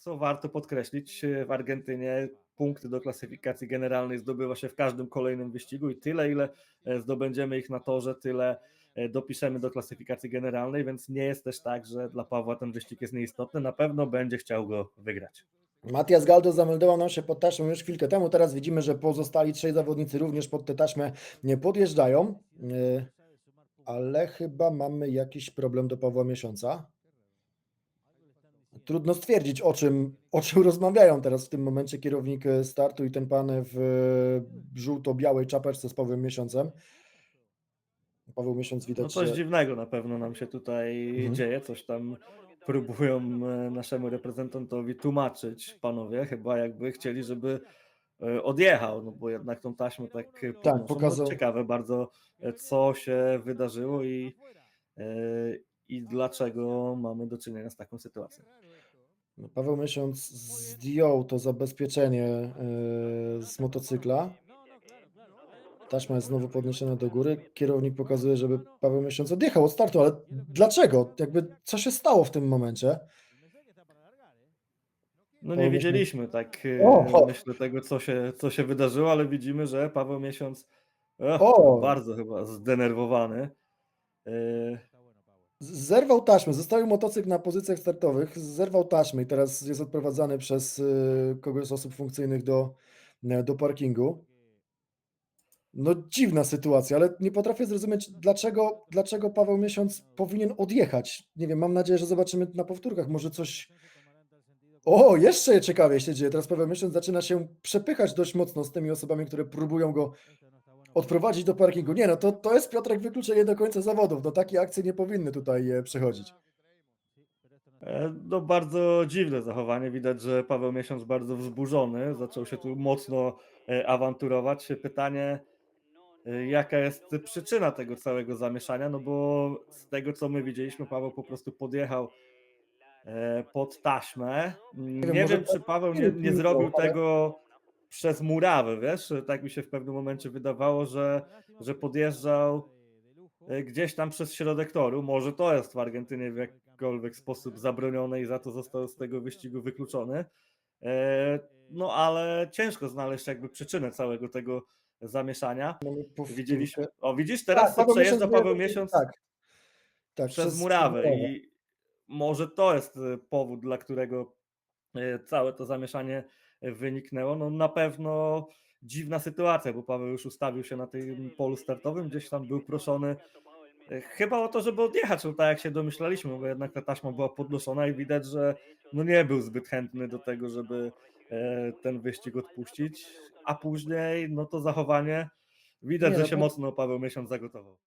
co warto podkreślić, e, w Argentynie punkty do klasyfikacji generalnej zdobywa się w każdym kolejnym wyścigu i tyle, ile e, zdobędziemy ich na torze, tyle e, dopiszemy do klasyfikacji generalnej, więc nie jest też tak, że dla Pawła ten wyścig jest nieistotny. Na pewno będzie chciał go wygrać. Matias Galdo zameldował nam się pod taśmą już chwilkę temu. Teraz widzimy, że pozostali trzej zawodnicy również pod tę taśmę nie podjeżdżają. Yy, Ale chyba mamy jakiś problem do Pawła Miesiąca. Trudno stwierdzić, o czym, o czym rozmawiają teraz w tym momencie kierownik e, startu i ten pan w e, żółto-białej czapeczce z Pawłem Miesiącem. Paweł Miesiąc No widać, coś że dziwnego na pewno nam się tutaj Mhm. dzieje, coś tam próbują e, naszemu reprezentantowi tłumaczyć panowie, chyba jakby chcieli, żeby odjechał, no bo jednak tą taśmę tak e, podnoszą. pokazał- No, ciekawe bardzo, co się wydarzyło i, i dlaczego mamy do czynienia z taką sytuacją. Paweł Miesiąc zdjął to zabezpieczenie e, z motocykla. Taśma jest znowu podniesiona do góry. Kierownik pokazuje, żeby Paweł Miesiąc odjechał od startu, ale dlaczego? Jakby co się stało w tym momencie? No nie widzieliśmy tak, e, O! myślę, tego, co się, co się wydarzyło, ale widzimy, że Paweł Miesiąc e, O! bardzo chyba zdenerwowany. Zerwał taśmę, zostawił motocykl na pozycjach startowych, zerwał taśmę i teraz jest odprowadzany przez y, kogoś z osób funkcyjnych do, e, do parkingu. No dziwna sytuacja, ale nie potrafię zrozumieć, dlaczego, dlaczego Paweł Miesiąc powinien odjechać. Nie wiem, mam nadzieję, że zobaczymy na powtórkach, może coś... O, jeszcze ciekawie się dzieje. Teraz Paweł Miesiąc zaczyna się przepychać dość mocno z tymi osobami, które próbują go odprowadzić do parkingu. Nie no, to, to jest Piotrek wykluczenie do końca zawodów. No takie akcje nie powinny tutaj e, przechodzić. E, No bardzo dziwne zachowanie. Widać, że Paweł Miesiąc bardzo wzburzony. Zaczął się tu mocno e, awanturować. Pytanie, e, jaka jest przyczyna tego całego zamieszania? No bo z tego, co my widzieliśmy, Paweł po prostu podjechał e, pod taśmę. Nie wiem, czy Paweł nie, nie zrobił tego przez murawę, wiesz? Tak mi się w pewnym momencie wydawało, że, że podjeżdżał e, gdzieś tam przez środek toru. Może to jest w Argentynie w jakikolwiek sposób zabronione i za to został z tego wyścigu wykluczony. E, No ale ciężko znaleźć jakby przyczynę całego tego zamieszania. Widzieliśmy. O, widzisz, teraz Tak, przejeżdża Paweł Miesiąc Tak, tak przez murawę i może to jest e, powód, dla którego całe to zamieszanie wyniknęło. No na pewno dziwna sytuacja, bo Paweł już ustawił się na tym polu startowym, gdzieś tam był proszony chyba o to, żeby odjechać, no tak jak się domyślaliśmy, bo jednak ta taśma była podnoszona i widać, że no nie był zbyt chętny do tego, żeby e, ten wyścig odpuścić, a później no to zachowanie widać, Nie, że no się bo- mocno Paweł Miesiąc zagotował.